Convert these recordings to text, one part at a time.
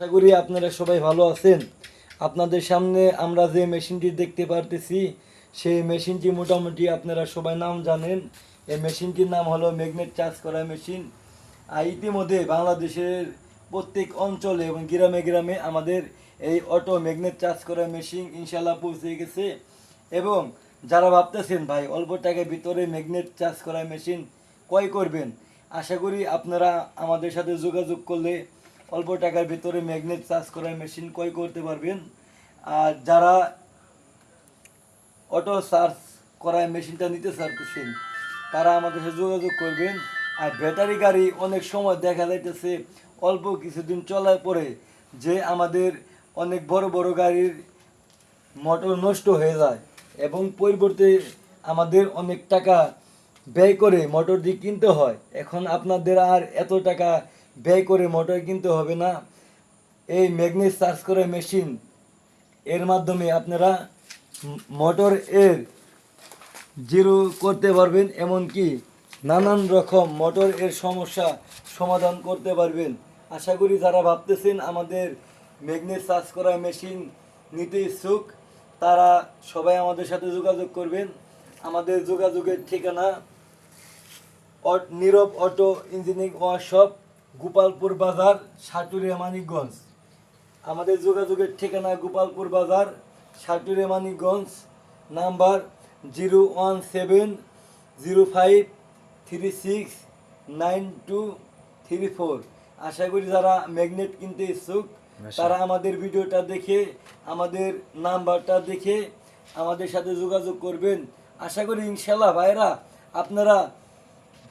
আশা করি আপনারা সবাই ভালো আছেন। আপনাদের সামনে আমরা যে মেশিনটি দেখতে পারতেছি, সেই মেশিনটি মোটামুটি আপনারা সবাই নাম জানেন। এই মেশিনটির নাম হলো ম্যাগনেট চার্জ করা মেশিন। আর ইতিমধ্যে বাংলাদেশের প্রত্যেক অঞ্চলে এবং গ্রামে গ্রামে আমাদের এই অটো ম্যাগনেট চার্জ করা মেশিন ইনশাল্লাহ পৌঁছে গেছে। এবং যারা ভাবতেছেন, ভাই, অল্প টাকার ভিতরে ম্যাগনেট চার্জ করা মেশিন ক্রয় করবেন? আশা করি আপনারা আমাদের সাথে যোগাযোগ করলে অল্প টাকার ভিতরে ম্যাগনেট চার্জ করা মেশিন ক্রয় করতে পারবেন। আর যারা অটো চার্জ করা মেশিনটা নিতে চাইতেছেন, তারা আমাদের সাথে যোগাযোগ করবেন। আর ব্যাটারি গাড়ি অনেক সময় দেখা যাইতেছে অল্প কিছুদিন চলার পরে যে আমাদের অনেক বড় বড় গাড়ির মোটর নষ্ট হয়ে যায় এবং পরিবর্তে আমাদের অনেক টাকা ব্যয় করে মোটর দিয়ে কিনতে হয়। এখন আপনাদের আর এত টাকা ব্যয় করে মোটর কিনতে হবে না। এই ম্যাগনেট চার্জ করা মেশিন, এর মাধ্যমে আপনারা মোটর এর জিরো করতে পারবেন, এমনকি নানান রকম মোটর এর সমস্যা সমাধান করতে পারবেন। আশা করি যারা ভাবতেছেন আমাদের ম্যাগনেট চার্জ করা মেশিন নিতে ইচ্ছুক, তারা সবাই আমাদের সাথে যোগাযোগ করবেন। আমাদের যোগাযোগের ঠিকানা Nirob auto engineering workshop Gopalpur Bazar Saturia Manikganj আমাদের যোগাযোগের ঠিকানা Gopalpur Bazar Saturia Manikganj number zero one seven zero five three six nine two three four. আশা করি যারা ম্যাগনেট কিনতে ইচ্ছুক তারা আমাদের ভিডিওটা দেখে আমাদের নাম্বারটা দেখে আমাদের সাথে যোগাযোগ করবেন। আশা করি ইনশাল্লাহ ভাইরা আপনারা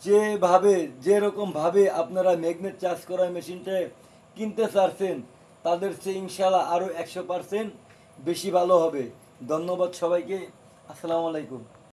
যেভাবে যেরকম ভাবে আপনারা ম্যাগনেট চার্জ করা মেশিনটা কিনতে চাচ্ছেন, তাদের চেয়ে ইনশাল্লাহ আরও একশো পার্সেন্ট বেশি ভালো হবে। ধন্যবাদ সবাইকে। আসসালামু আলাইকুম।